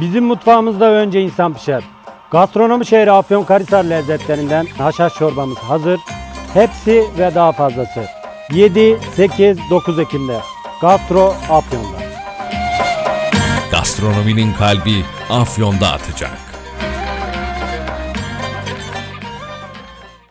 Bizim mutfağımızda önce insan pişer. Gastronomi şehri Afyonkarahisar lezzetlerinden haşhaş çorbamız hazır. Hepsi ve daha fazlası. 7, 8, 9 Ekim'de. Gastro Afyon'da. Gastronominin kalbi Afyon'da atacak.